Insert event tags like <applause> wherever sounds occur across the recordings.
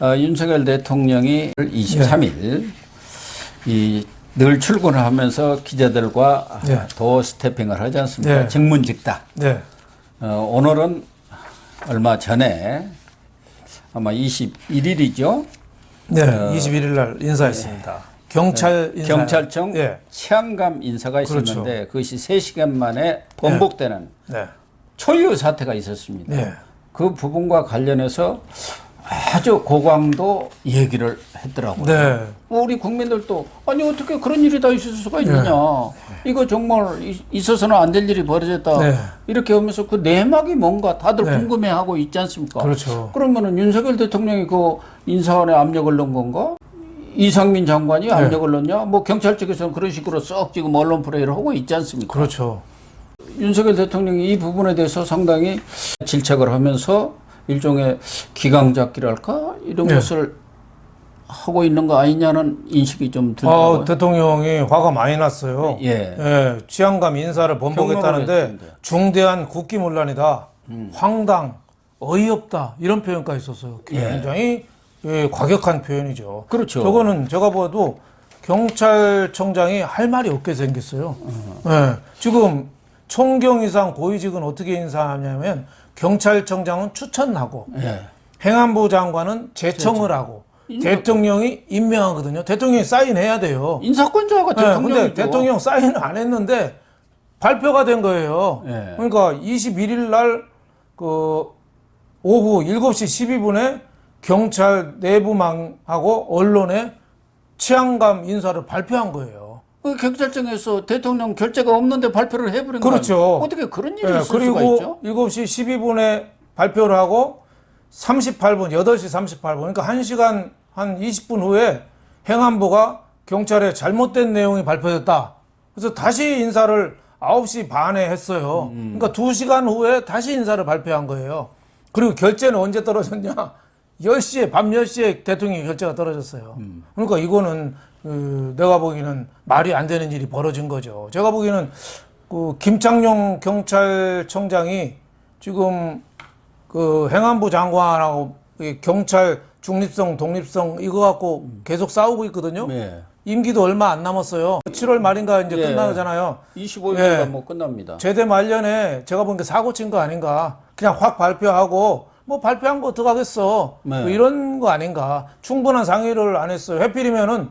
어, 윤석열 대통령이 23일 이 늘 출근을 하면서 기자들과 네. 도어 스태핑을 하지 않습니까? 네. 직문직다. 네. 어, 오늘은 얼마 전에 아마 21일이죠. 네. 21일 날 인사했습니다. 경찰 인사. 어. 경찰청 예. 치안감 인사가 그렇죠. 있었는데 그것이 3시간 만에 번복되는 네. 초유 사태가 있었습니다. 네. 그 부분과 관련해서 아주 고강도 얘기를 했더라고요. 네. 우리 국민들도 아니 어떻게 그런 일이 다 있을 수가 있느냐. 네. 이거 정말 이- 있어서는 안 될 일이 벌어졌다. 네. 이렇게 하면서 그 내막이 뭔가 다들 네. 궁금해하고 있지 않습니까? 그렇죠. 그러면은 윤석열 대통령이 그 인사원에 압력을 넣은 건가? 이상민 장관이 압력을 넣냐? 뭐 경찰 측에서는 그런 식으로 썩 지금 언론 플레이를 하고 있지 않습니까? 그렇죠. 윤석열 대통령이 이 부분에 대해서 상당히 질책을 하면서 일종의 기강잡기랄까 이런 네. 것을 하고 있는 거 아니냐는 인식이 좀 아, 들더라고요. 대통령이 화가 많이 났어요. 예. 예, 치안감 인사를 번복했다는데. 중대한 국기문란이다. 음. 황당, 어이없다. 이런 표현까지 썼어요. 예. 굉장히 예, 과격한 표현이죠. 그렇죠. 저거는 제가 봐도 경찰청장이 할 말이 없게 생겼어요. 예, 지금 총경 이상 고위직은 어떻게 인사하냐면 경찰청장은 추천하고 예. 행안부 장관은 제청을 하고 대통령이 임명하거든요. 대통령이 사인해야 돼요. 인사권자가 네, 대통령이죠. 근데 대통령 사인을 안 했는데 발표가 된 거예요. 예. 그러니까 21일 날그 오후 7시 12분에 경찰 내부망하고 언론에 치안감 인사를 발표한 거예요. 그 경찰청에서 대통령 결재가 없는데 발표를 해버린 거예요. 그렇죠. 어떻게 그런 일이 예, 있을 수가 그리고 있죠? 7시 12분에 발표를 하고 38분, 8시 38분, 그러니까 1시간 한 20분 후에 행안부가 경찰에 잘못된 내용이 발표됐다. 그래서 다시 인사를 9시 반에 했어요. 그러니까 2시간 후에 다시 인사를 발표한 거예요. 그리고 결재는 언제 떨어졌냐? 10시에, 밤 10시에 대통령이 결재가 떨어졌어요. 그러니까 이거는, 그, 내가 보기에는 말이 안 되는 일이 벌어진 거죠. 제가 보기에는 그 김창룡 경찰청장이 지금 그 행안부 장관하고 이 경찰 중립성, 독립성 이거 갖고 계속 싸우고 있거든요. 네. 임기도 얼마 안 남았어요. 7월 말인가 이제 예. 끝나잖아요. 25일간 예. 뭐 끝납니다. 제대 말년에 제가 보니까 사고 친 거 아닌가. 그냥 확 발표하고 뭐 발표한 거 어떡하겠어. 네. 뭐 이런 거 아닌가. 충분한 상의를 안 했어요. 해필이면은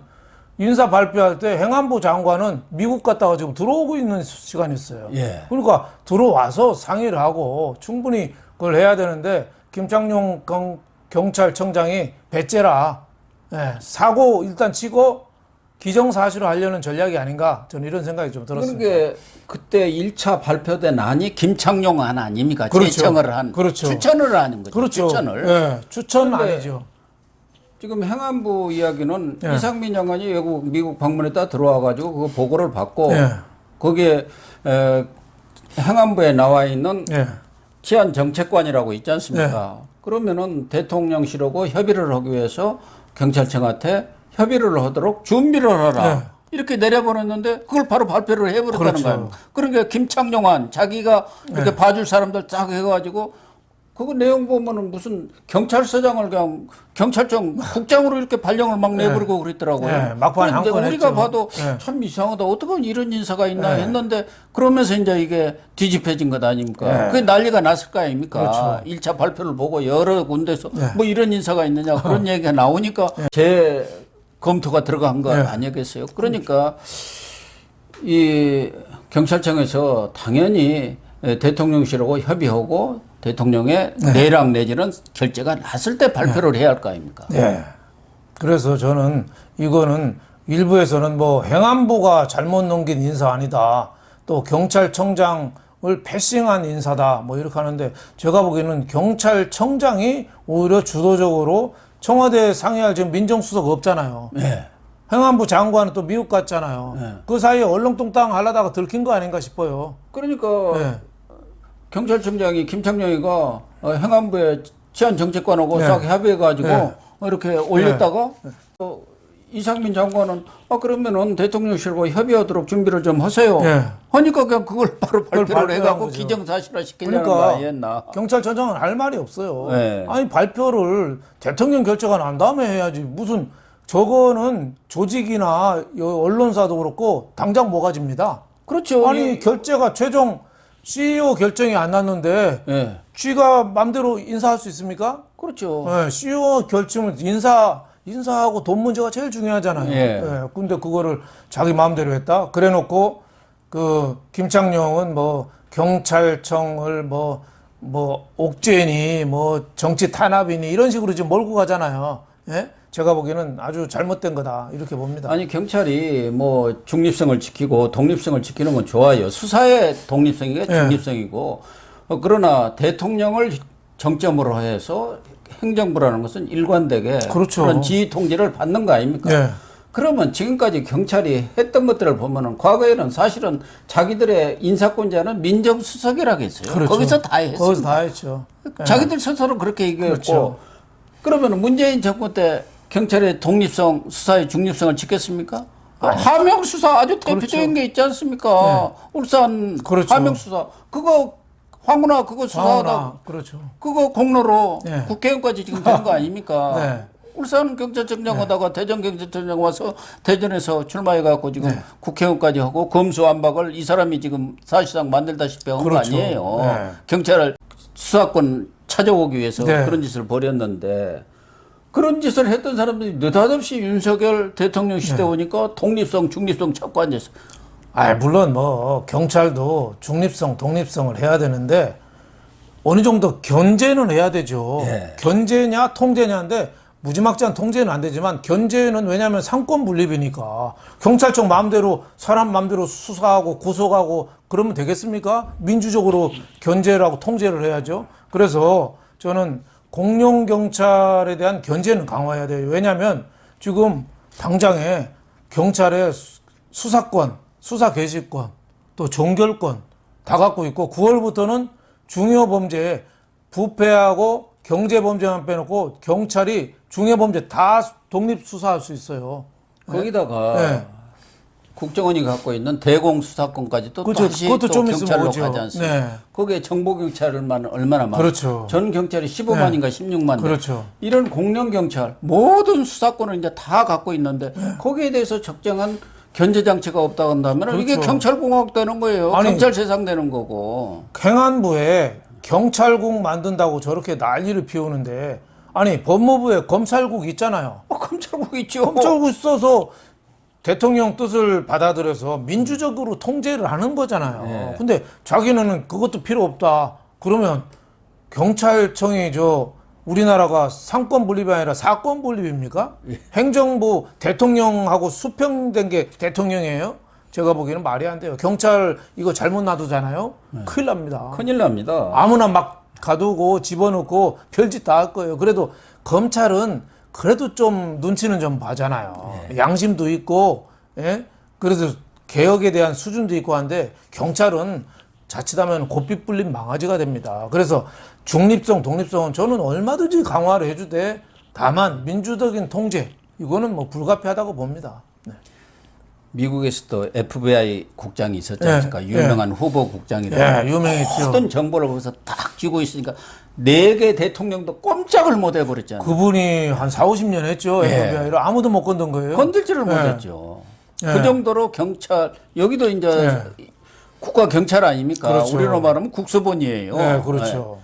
인사 발표할 때 행안부 장관은 미국 갔다가 지금 들어오고 있는 시간이었어요. 예. 그러니까 들어와서 상의를 하고 충분히 그걸 해야 되는데 김창룡 경, 경찰청장이 배째라 예, 사고 일단 치고 기정사실을 하려는 전략이 아닌가 저는 이런 생각이 좀 들었습니다. 그러니까 그때 1차 발표된 안이 김창룡 안 아닙니까? 그렇죠. 제청을 한 그렇죠. 추천을 하는 거죠. 그렇죠. 추천을. 예, 추천 아니죠. 지금 행안부 이야기는 예. 이상민 장관이 외국 미국 방문했다 들어와 가지고 그 보고를 받고 예. 거기에 에, 행안부에 나와 있는 예. 치안 정책관이라고 있지 않습니까? 그러면은 대통령실하고 협의를 하기 위해서 경찰청한테 협의를 하도록 준비를 하라. 네. 이렇게 내려보냈는데 그걸 바로 발표를 해버렸다는 그렇죠. 거예요. 그러니까 김창룡한 자기가 이렇게 봐줄 사람들 쫙 해가지고 그거 내용 보면은 무슨 경찰서장을 그냥 경찰청 국장으로 이렇게 발령을 막 내버리고 그랬더라고요. 네, 막판에 그런데 우리가 했죠. 봐도 네. 참 이상하다. 어떻게 이런 인사가 있나 네. 했는데 그러면서 이제 이게 뒤집혀진 것 아닙니까? 네. 그게 난리가 났을 거 아닙니까? 그렇죠. 일 1차 발표를 보고 여러 군데서 네. 뭐 이런 인사가 있느냐 그런 얘기가 나오니까 제 검토가 들어간 거 네. 아니겠어요? 그러니까 이 경찰청에서 당연히 대통령실하고 협의하고 대통령의 내랑 내지는 결재가 났을 때 발표를 해야 할 거 아닙니까? 예. 그래서 저는 이거는 일부에서는 뭐 행안부가 잘못 넘긴 인사 아니다. 또 경찰청장 을 패싱한 인사다. 뭐 이렇게 하는데 제가 보기에는 경찰청장이 오히려 주도적으로 청와대 상의할 지금 민정수석 없잖아요. 네. 행안부 장관은 또 미국 갔잖아요. 네. 그 사이에 얼렁뚱땅 하려다가 들킨 거 아닌가 싶어요. 그러니까 네. 경찰청장이 김창룡이가 어, 행안부에 치안정책관하고 네. 싹 협의해가지고 네. 이렇게 올렸다가 어, 이상민 장관은 아 그러면은 대통령실과 협의하도록 준비를 좀 하세요. 예. 하니까 그냥 그걸 바로 발표를 해갖고 거죠. 기정사실화 시키려는 그러니까 거 아니었나? 경찰청장은 할 말이 없어요. 네. 아니 발표를 대통령 결재가 난 다음에 해야지 무슨 저거는 조직이나 여- 언론사도 그렇고 당장 뭐가집니다. 그렇죠. 아니 이- 결재가 최종 CEO 결정이 안 났는데 예, 쥐가 맘대로 인사할 수 있습니까? 그렇죠. 네, CEO 결정은 인사 인사하고 돈 문제가 제일 중요하잖아요. 예. 예, 근데 그거를 자기 마음대로 했다. 그래 놓고 그 김창룡은 뭐 경찰청을 뭐뭐 옥죄니 뭐 정치 탄압이니 이런 식으로 지금 몰고 가잖아요. 예? 제가 보기에는 아주 잘못된 거다 이렇게 봅니다. 아니 경찰이 뭐 중립성을 지키고 독립성을 지키는 건 좋아요. 수사의 독립성이 예. 중립성이고 어, 그러나 대통령을 정점으로 해서 행정부라는 것은 일관되게 그렇죠. 런 지휘 통제를 받는 거 아닙니까? 예. 그러면 지금까지 경찰이 했던 것들을 보면은 과거에는 사실은 자기들의 인사권자는 민정수석이라고 했어요. 그렇죠. 거기서 다 했어요. 거기서 다 했죠. 자기들 스스로 그렇게 얘기했고 그렇죠. 그러면 문재인 정권 때 경찰의 독립성 수사의 중립성을 지켰습니까? 하명 수사 아주 대표적인 게 있지 않습니까? 울산 그렇죠. 하명 수사 그거 황운하 그거 수사하다 황운하, 그렇죠. 그거 공로로 네. 국회의원까지 지금 되는 거 아닙니까? <laughs> 네. 울산 경찰청장 하다가 대전 경찰청장 와서 대전에서 출마해 갖고 지금 네. 국회의원까지 하고 검수완박을 이 사람이 지금 사실상 만들다시피 한거 그렇죠. 아니에요. 네. 경찰을 수사권 찾아오기 위해서 네. 그런 짓을 벌였는데 그런 짓을 했던 사람들이 느닷없이 윤석열 대통령 시대 네. 오니까 독립성, 중립성 찾고 앉았어. 아, 물론 뭐 경찰도 중립성, 독립성을 해야 되는데 어느 정도 견제는 해야 되죠. 예. 견제냐 통제냐인데 무지막지한 통제는 안 되지만 견제는 왜냐하면 상권 분립이니까 경찰청 마음대로 사람 마음대로 수사하고 구속하고 그러면 되겠습니까? 민주적으로 견제라고 통제를 해야죠. 그래서 저는 공룡 경찰에 대한 견제는 강화해야 돼요. 왜냐하면 지금 당장에 경찰의 수- 수사권, 수사 개시권, 또 종결권 다 갖고 있고 9월부터는 중요 범죄 부패하고 경제 범죄만 빼놓고 경찰이 중요 범죄 다 독립 수사할 수 있어요. 거기다가 네. 국정원이 갖고 있는 대공 수사권까지 또 그렇죠. 다시 그것도 또 경찰로. 가지 않습니까? 네. 거기에 정보 경찰만 얼마나 많아? 그렇죠. 전 경찰이 15만인가 16만. 그렇죠. 이런 공룡 경찰 모든 수사권을 이제 다 갖고 있는데 네. 거기에 대해서 적정한 견제 장치가 없다 한다면 이게 그렇죠. 경찰공화국 되는 거예요. 아니, 경찰 세상 되는 거고. 행안부에 경찰국 만든다고 저렇게 난리를 피우는데 아니 법무부에 검찰국 있잖아요. 어, 검찰국 있죠. 검찰국 있어서 대통령 뜻을 받아들여서 민주적으로 통제를 하는 거잖아요. 네. 근데 자기는 그것도 필요 없다. 그러면 경찰청이 저 우리나라가 상권 분립이 아니라 사건 분립입니까? 예. 행정부 대통령하고 수평된 게 대통령이에요? 제가 보기에는 말이 안 돼요. 경찰 이거 잘못 놔두잖아요. 네. 큰일 납니다. 큰일 납니다. 아무나 막 가두고 집어넣고 별짓 다 할 거예요. 그래도 검찰은 그래도 좀 눈치는 좀 봐잖아요. 양심도 있고, 예? 그래도 개혁에 대한 수준도 있고 한데 경찰은 자칫하면 고삐 불린 망아지가 됩니다. 그래서 중립성, 독립성은 저는 얼마든지 강화를 해주되 다만 민주적인 통제 이거는 뭐 불가피하다고 봅니다. 네. 미국에서도 FBI 국장이 있었지 예, 않습니까? 유명한 후보 국장이라. 예, 유명했죠. 모든 정보를 거기서 딱 쥐고 있으니까 네 개 대통령도 꼼짝을 못 해버렸잖아요. 그분이 한 4, 50년 했죠. 예. FBI를 아무도 못 건든 거예요. 건들지를 예. 못했죠. 예. 그 정도로 경찰 여기도 이제 국가 경찰 아닙니까? 그렇죠. 우리로 말하면 국수본이에요. 네, 그렇죠.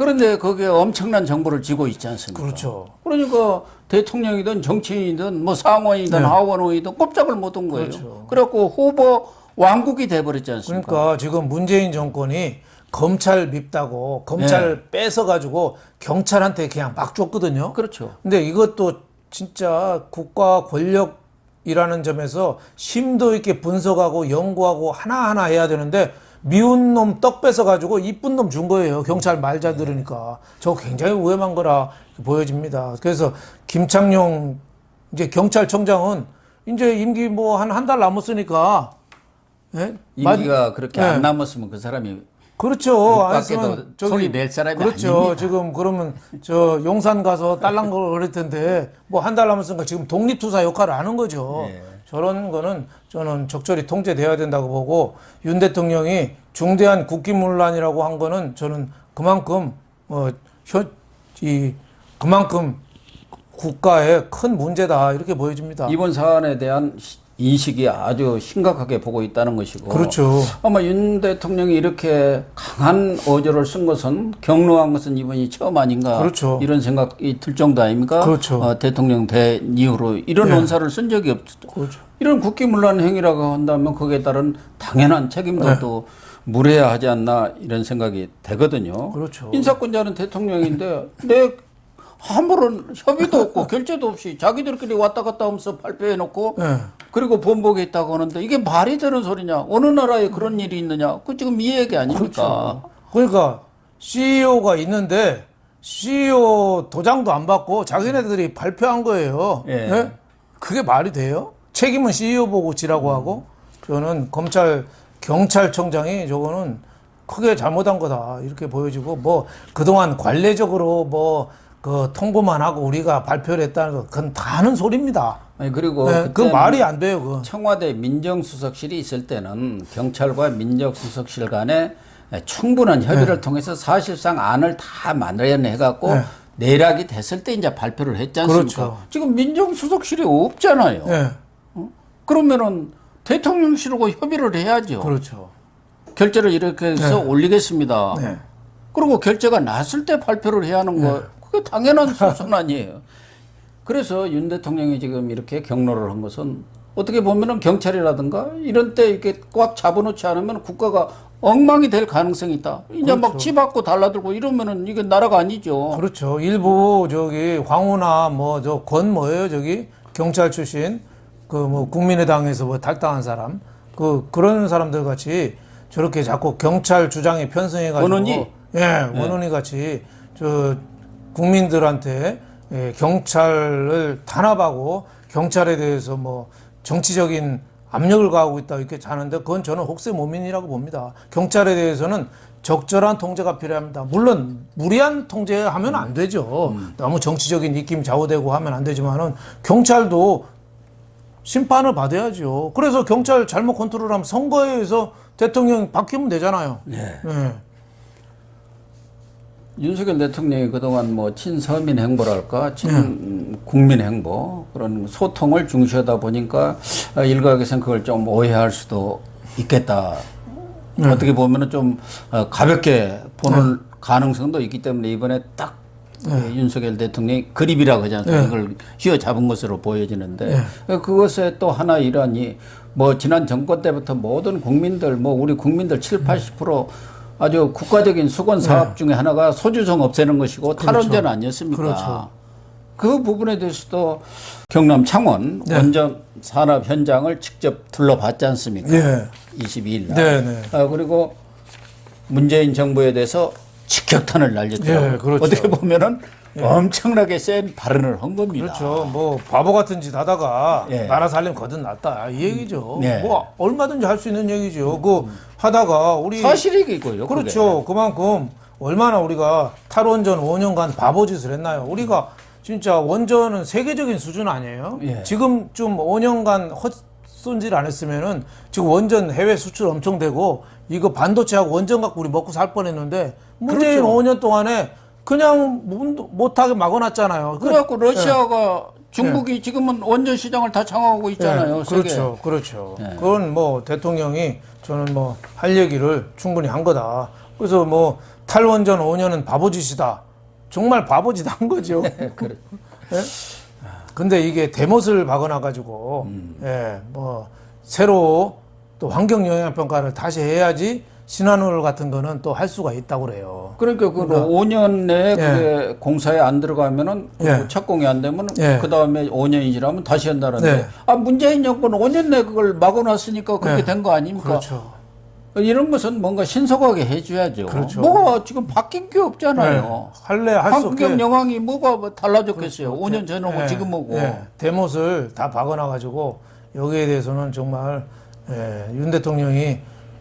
예. 그런데 거기에 엄청난 정보를 쥐고 있지 않습니까? 그렇죠. 그러니까 대통령이든 정치인이든 뭐 상원이든 네. 하원의든 꼼짝을 못 한 거예요. 그렇죠. 그래갖고 후보 왕국이 돼버렸지 않습니까? 그러니까 지금 문재인 정권이 검찰 밉다고 검찰 뺏어 가지고 경찰한테 그냥 막 줬거든요. 그렇죠. 근데 이것도 진짜 국가 권력이라는 점에서 심도 있게 분석하고 연구하고 하나하나 해야 되는데 미운 놈 떡 뺏어 가지고 이쁜 놈 준 거예요. 경찰 말잘 들으니까. 저 굉장히 위험한 거라 보여집니다. 그래서 김창룡 이제 경찰청장은 이제 임기 뭐 한 한 달 남았으니까 예? 마- 임기가 그렇게 네. 안 남았으면 그 사람이 그렇죠. 안 밖에도 했으면 저기 소리 낼 사람이 그렇죠. 아닙니다. 지금 그러면 저 용산 가서 딸랑 걸 그럴 텐데 뭐 한 달 남았으니까 지금 독립투사 역할을 하는 거죠. 네. 저런 거는 저는 적절히 통제돼야 된다고 보고 윤 대통령이 중대한 국기문란이라고 한 거는 저는 그만큼 어 이 그만큼 국가의 큰 문제다 이렇게 보여집니다. 이번 사안에 대한 시- 인식이 아주 심각하게 보고 있다는 것이고 그렇죠. 아마 윤 대통령이 이렇게 강한 어조를 쓴 것은 경로한 것은 이번이 처음 아닌가 그렇죠. 이런 생각이 들 정도 아닙니까? 그렇죠. 어, 대통령 된 이후로 이런 예. 언사를 쓴 적이 없. 그렇죠. 이런 국기문란 행위라고 한다면 거기에 따른 당연한 책임도 또 물어야 하지 않나 이런 생각이 되거든요. 그렇죠. 인사권자는 대통령인데 내 아무런 협의도 없고 결제도 없이 자기들끼리 왔다 갔다 하면서 발표해 놓고 예. 그리고 본복에 있다고 하는데 이게 말이 되는 소리냐? 어느 나라에 그런 일이 있느냐? 그 지금 이 얘기 아닙니까? 그러니까 CEO가 있는데 CEO 도장도 안 받고 자기네들이 발표한 거예요. 예. 그게 말이 돼요? 책임은 CEO 보고 지라고 하고 저는 검찰 경찰청장이 저거는 크게 잘못한 거다 이렇게 보여지고 뭐 그동안 관례적으로 뭐 그 통보만 하고 우리가 발표를 했다는 거 그건 다 하는 소리입니다. 아니 그리고 네, 그 말이 안 돼요. 그. 청와대 민정수석실이 있을 때는 경찰과 민정수석실 간에 충분한 협의를 통해서 사실상 안을 다 만들어내 갖고 네. 내락이 됐을 때 이제 발표를 했지 않습니까? 그렇죠. 지금 민정수석실이 없잖아요. 예. 그러면은 대통령실하고 협의를 해야죠. 그렇죠. 결제를 이렇게 해서 올리겠습니다. 네. 그리고 결제가 났을 때 발표를 해야 하는 거, 그게 당연한 수순 아니에요. 그래서 윤 대통령이 지금 이렇게 경로를 한 것은 어떻게 보면은 경찰이라든가 이런 때 이렇게 꽉 잡아놓지 않으면 국가가 엉망이 될 가능성이 있다. 이제 막 치 받고 달라들고 이러면은 이게 나라가 아니죠. 그렇죠. 일부 저기 황우나 뭐 저 권 뭐예요 저기 경찰 출신 그 뭐 국민의당에서 뭐 탈당한 사람 그 그런 사람들 같이 저렇게 자꾸 경찰 주장에 편승해가지고 원원이? 예 원원이 같이 저 국민들한테 예, 경찰을 탄압하고 경찰에 대해서 뭐 정치적인 압력을 가하고 있다 이렇게 자는데 그건 저는 혹세 모민이라고 봅니다. 경찰에 대해서는 적절한 통제가 필요합니다. 물론 무리한 통제하면 안 되죠. 너무 정치적인 입김 좌우되고 하면 안 되지만은 경찰도 심판을 받아야죠. 그래서 경찰 잘못 컨트롤하면 선거에서 대통령 바뀌면 되잖아요. 네. 예. 윤석열 대통령이 그동안 뭐 친서민 행보랄까, 친 국민 행보 그런 소통을 중시하다 보니까 아, 일각에서는 그걸 좀 오해할 수도 있겠다. 어떻게 보면은 좀 어, 가볍게 보는 가능성도 있기 때문에 이번에 딱그 윤석열 대통령이 그립이라고 하지 않습니까? 그걸 휘어잡은 것으로 보여지는데. 그것의 또 하나 일환이 뭐 지난 정권 때부터 모든 국민들 뭐 우리 국민들 7, 80% 아주 국가적인 수건 사업 중에 하나가 소주성 없애는 것이고 탈원전 아니었습니까? 그렇죠. 그 부분에 대해서도 경남 창원 원전 산업 현장을 직접 둘러봤지 않습니까? 예. 22일 날. 네, 네. 아, 그리고 문재인 정부에 대해서 직격탄을 날렸더라고요. 예, 그렇죠. 어떻게 보면은 엄청나게 센 발언을 한 겁니다. 그렇죠. 뭐 바보 같은 짓 하다가 예. 나라 살림 거듭났다 이 얘기죠. 예. 뭐 얼마든지 할 수 있는 얘기죠. 그 하다가 우리 사실이고요. 그렇죠. 그만큼 얼마나 우리가 탈원전 5년간 바보 짓을 했나요? 우리가 진짜 원전은 세계적인 수준 아니에요? 예. 지금 좀 5년간 헛 손질 안 했으면은 지금 원전 해외 수출 엄청 되고 이거 반도체하고 원전 갖고 우리 먹고 살 뻔했는데 문재인 그렇죠. 5년 동안에 그냥 못- 못하게 막아놨잖아요. 그- 그래갖고 러시아가 중국이 지금은 원전 시장을 다 장악하고 있잖아요. 예. 그렇죠, 그렇죠. 예. 그건 뭐 대통령이 저는 뭐 할 얘기를 충분히 한 거다. 그래서 뭐 탈원전 5년은 바보짓이다. 정말 바보짓 한 거죠. <laughs> 그래. 예? 근데 이게 대못을 박아놔 가지고 음. 예, 뭐 새로 또 환경 영향 평가를 다시 해야지 신한울 같은 거는 또 할 수가 있다고 그래요. 그러니까 그 5년 내에 예. 그게 공사에 안 들어가면은 그 예. 착공이 안 되면 예. 그 다음에 5년이 지나면 다시 한다는데 네. 아 문재인 정권 5년 내에 그걸 막아놨으니까 그렇게 네. 된거 아닙니까? 그렇죠. 이런 것은 뭔가 신속하게 해줘야죠. 그렇죠. 뭐가 지금 바뀐 게 없잖아요. 네. 할래 할수 없게 환경 영향이 뭐가 뭐 달라졌겠어요. 그렇죠. 5년 전하고 예, 지금 오고. 예, 대못을 다 박아놔가지고 여기에 대해서는 정말 예, 윤 대통령이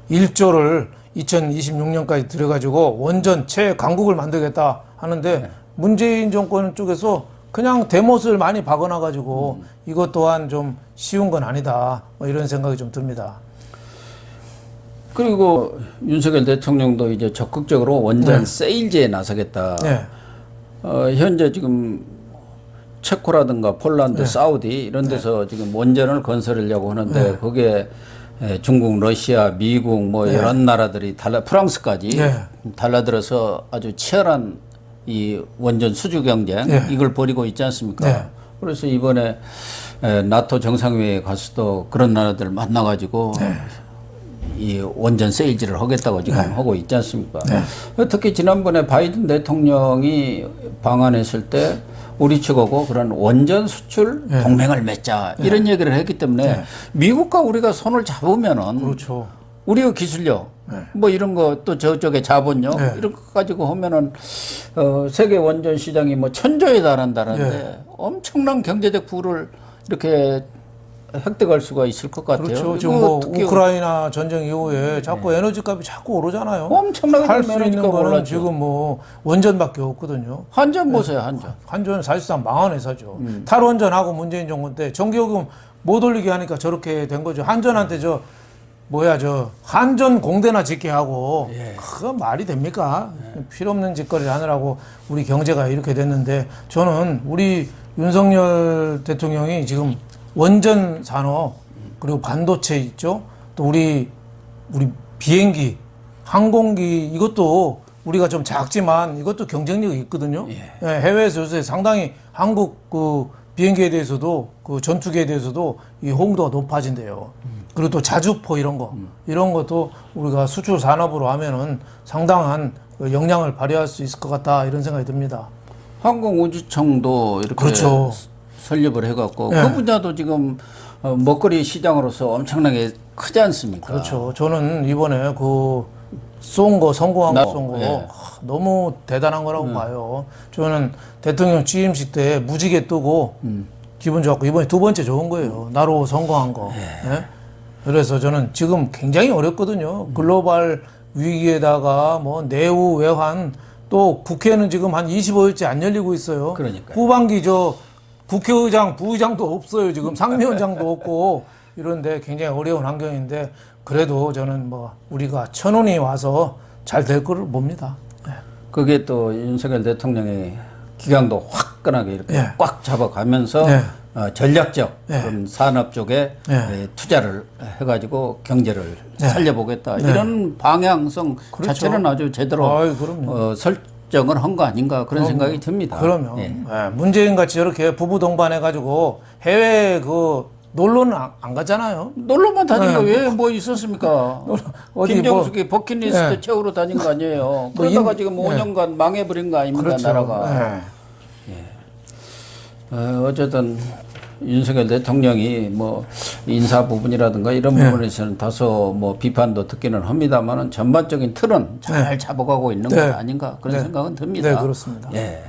일조를 2026년까지 들어가지고 원전 최강국을 만들겠다 하는데 문재인 정권 쪽에서 그냥 대못을 많이 박아놔가지고 이것 또한 좀 쉬운 건 아니다. 뭐 이런 생각이 좀 듭니다. 그리고 윤석열 대통령도 이제 적극적으로 원전 세일제에 나서겠다. 네. 어, 현재 지금 체코라든가 폴란드, 사우디 이런 데서 지금 원전을 건설하려고 하는데 거기에 에, 중국, 러시아, 미국 뭐 여러 나라들이 달라 프랑스까지 네. 달라들어서 아주 치열한 이 원전 수주 경쟁 네. 이걸 벌이고 있지 않습니까? 네. 그래서 이번에 에, 나토 정상회의에 가서도 그런 나라들 만나가지고 이 원전 세일즈를 하겠다고 지금 하고 있지 않습니까? 특히 지난번에 바이든 대통령이 방한했을 때 우리 측하고 그런 원전 수출 동맹을 맺자 이런 얘기를 했기 때문에 미국과 우리가 손을 잡으면은 그렇죠. 우리의 기술력 뭐 이런 거 또 저쪽에 자본력 네. 이런 거 가지고 하면은 어, 세계 원전 시장이 뭐 천조에 달한다는데 엄청난 경제적 부를 이렇게 획득할 수가 있을 것 같아요. 그렇죠. 지금 뭐 우크라이나 전쟁 이후에 자꾸 에너지 값이 자꾸 오르잖아요. 엄청나게 할 수 있는 값 거는 올랐죠. 지금 뭐 원전밖에 없거든요. 한전 보세요, 한전. 한전은 사실상 망한 회사죠. 음. 탈원전하고 문재인 정권 때 전기요금 못 올리게 하니까 저렇게 된 거죠. 한전한테 저 뭐야 저 한전 공대나 짓게 하고 예. 그건 말이 됩니까? 필요 없는 짓거리를 하느라고 우리 경제가 이렇게 됐는데 저는 우리 윤석열 대통령이 지금 원전 산업 그리고 반도체 있죠. 또 우리 우리 비행기, 항공기 이것도 우리가 좀 작지만 이것도 경쟁력이 있거든요. 예, 해외에서 요새 상당히 한국 그 비행기에 대해서도 그 전투기에 대해서도 이 호응도가 높아진대요. 그리고 또 자주포 이런 거 이런 것도 우리가 수출 산업으로 하면은 상당한 그 역량을 발휘할 수 있을 것 같다 이런 생각이 듭니다. 항공우주청도 이렇게 그렇죠. 설립을 해갖고 예. 그 분야도 지금 어, 먹거리 시장으로서 엄청나게 크지 않습니까? 그렇죠. 저는 이번에 그 쏜거 성공한 나- 거쏜거 예. 너무 대단한 거라고 봐요. 저는 대통령 취임식 때 무지개 뜨고 기분 좋았고 이번에 두 번째 좋은 거예요. 나로 성공한 거. 예? 그래서 저는 지금 굉장히 어렵거든요. 글로벌 위기에다가 뭐 내후 외환 또 국회는 지금 한 25일째 안 열리고 있어요. 그러니까요. 후반기 저 국회의장, 부의장도 없어요. 지금 상임위원장도 없고 이런데 굉장히 어려운 환경인데 그래도 저는 뭐 우리가 천원이 와서 잘 될 거를 봅니다. 네. 그게 또 윤석열 대통령의 기강도 화끈하게 이렇게 예. 꽉 잡아가면서 네. 어, 전략적 예. 그런 산업 쪽에 예. 에, 투자를 해가지고 경제를 살려보겠다 이런 방향성 자체는 아주 제대로 네. 그렇죠. 그럼요. 어, 설 정을 한 거 아닌가 그런 생각이 듭니다. 그러면 예. 예, 문재인 같이 저렇게 부부 동반해 가지고 해외 그 놀러는 안, 안 가잖아요. 놀러만 다닌 거 왜 뭐 있었습니까? <laughs> 네. 어디 김정숙이 버킷리스트 예. 채우러 다닌 거 아니에요. 뭐 그러다가 인- 지금 예. 5년간 망해버린 거 아닙니까 나라가. 예. 어, 어쨌든 윤석열 대통령이 뭐 인사 부분이라든가 이런 네. 부분에서는 다소 뭐 비판도 듣기는 합니다만은 전반적인 틀은 잘 잡아가고 있는 네. 것 아닌가 그런 네. 생각은 듭니다. 네, 그렇습니다. 예.